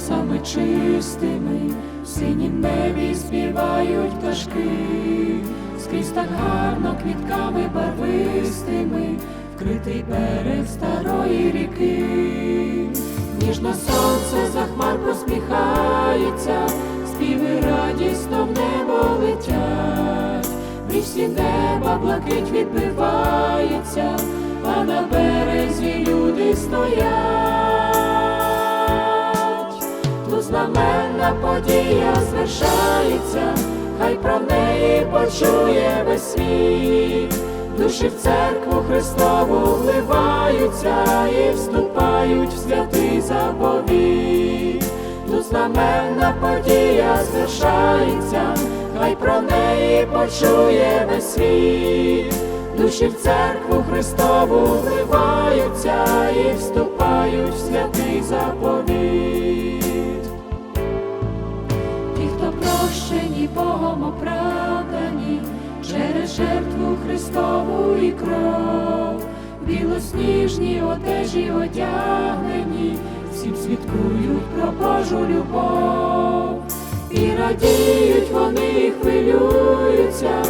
косами чистими, в синім небі співають пташки, скрізь так гарно квітками барвистими, вкритий берег старої ріки, ніжно сонце за хмар посміхається, співи радісно в небо летять, в річці неба блакить відбивається, а на березі люди стоять. Знаменна подія звершається, хай про неї почує весь світ. Душі в церкву Христову вливаються і вступають в святий заповіт. Тут знаменна подія звершається, хай про неї почує весь світ. Душі в церкву Христову вливаються і вступають в святий заповіт. Прощені Богом оправдані, через жертву Христову і кров, білосніжні одежі одягнені, всім свідкують про Божу любов, і радіють вони, і хвилюються,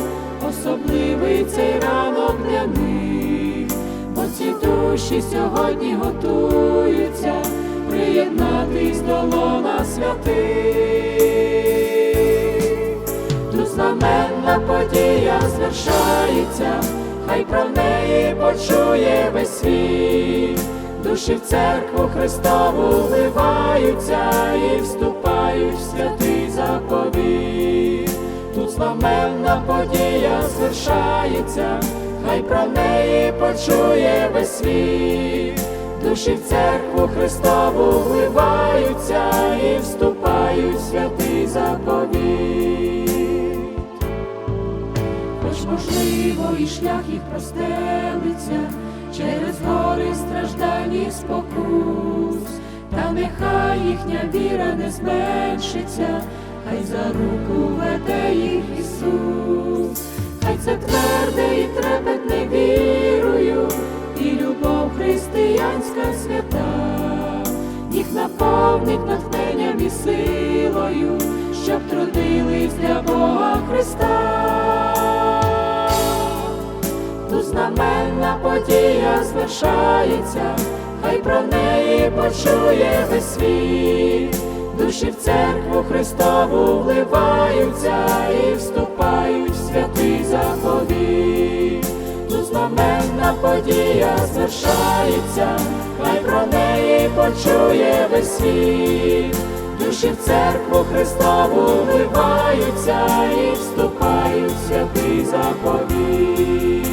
особливий цей ранок для них, бо ці душі сьогодні готуються приєднатись до лона святих. Подія звершається, хай про неї почує весь світ. Душі в церкву Христову вливаються і вступають в святий заповіт. Тут знаменна подія звершається, хай про неї почує весь світ. Душі в церкву Христову вливаються і вступають в святий заповіт. Хоч можливо і шлях їх простелиться через гори страждань і спокус, та нехай їхня віра не зменшиться, хай за руку веде їх Ісус, хай це тверде і трепетне вірою, і любов християнська свята, їх наповнить натхненням і силою, щоб трудились для подія звершається, хай про неї почує весь світ. Душі в церкву Христову вливаються і вступають в святий заповіт. Тут знаменна подія звершається, хай про неї почує весь світ. Душі в церкву Христову вливаються і вступають в святий заповіт.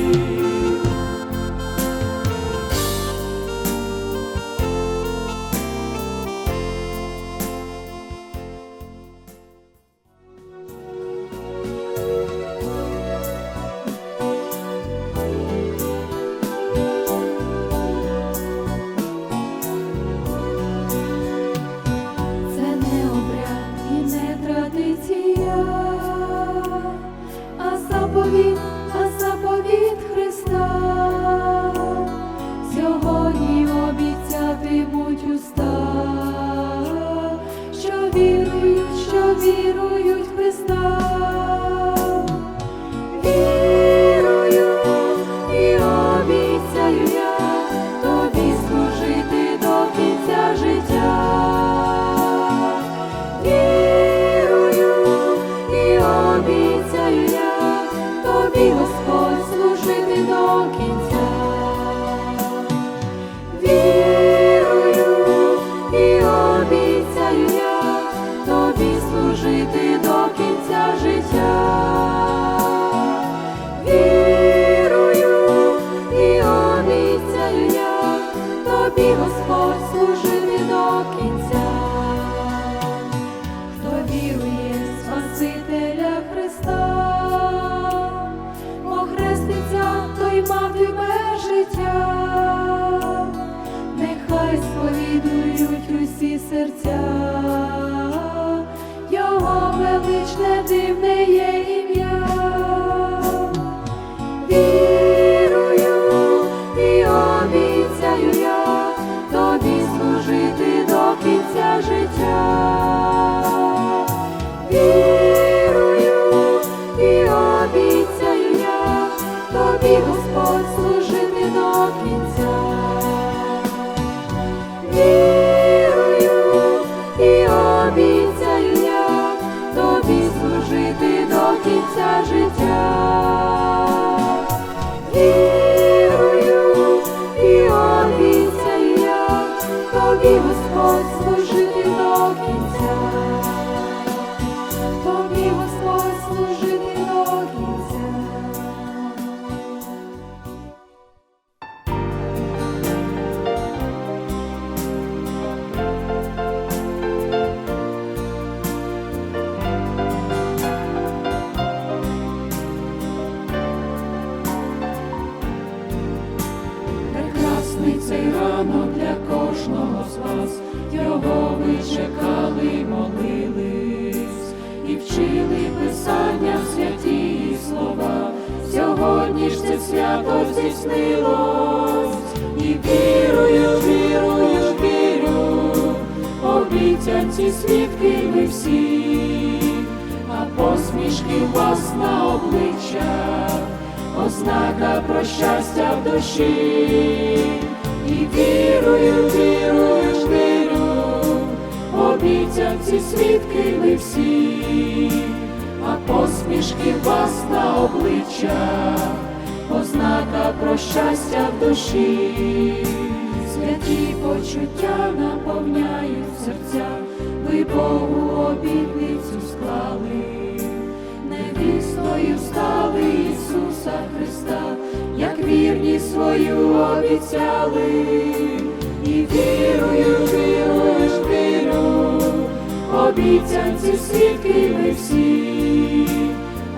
Господь. Здійснилось, і вірую, вірую, вірю, обіцянці свідки ми всі, а посмішки вас на обличчях, ознака про щастя в душі, і вірую, вірую, вірю, обіцянці свідки ми всі, а посмішки вас на обличчях, ознака щастя в душі, святі почуття наповняють серця, ви Богу обітницю склали, невістою стали Ісуса Христа, як вірні свою обіцяли, і вірую, вірую, ж обіцянці свідки ми всі,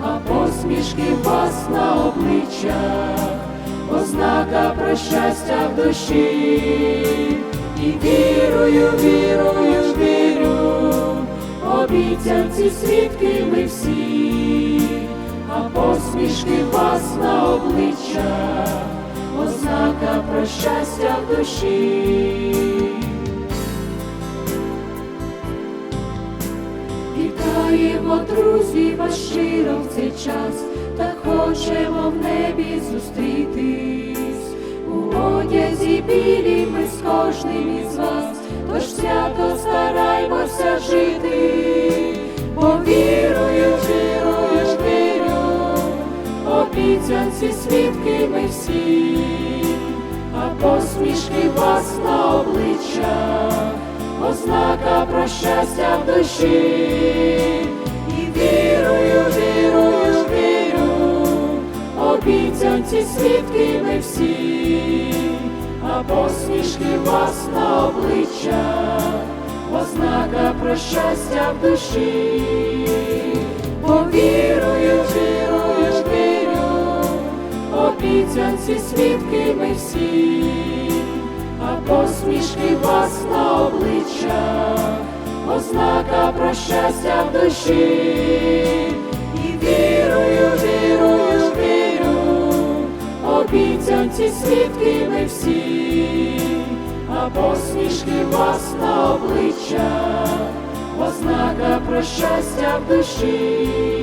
а посмішки вас на обличчях, ознака про щастя в душі, і вірую, вірую, вірю, обіцянці свідки ми всі, а посмішки вас на обличчях, ознака про щастя в душі. Вітаємо, друзі, вас щиро в цей час, та хочемо в небі зустрітись. У одязі білі ми з кожним із вас, тож свято стараймося жити, бо вірую, вірую, ж обіцянці свідки ми всі, а посмішки вас на обличчях ознака про щастя в душі, і вірую, вірю, обіцянці свідки ми всі, а посмішки вас на обличчях, ознака про щастя в душі, бо вірую, вірю, обіцянці свідки ми всі а посмішки вас на обличчях, ознака про щастя в душі, і вірую, вірю, обіцянці свідки ми всі, а посмішки вас на обличчях, ознака про щастя в душі.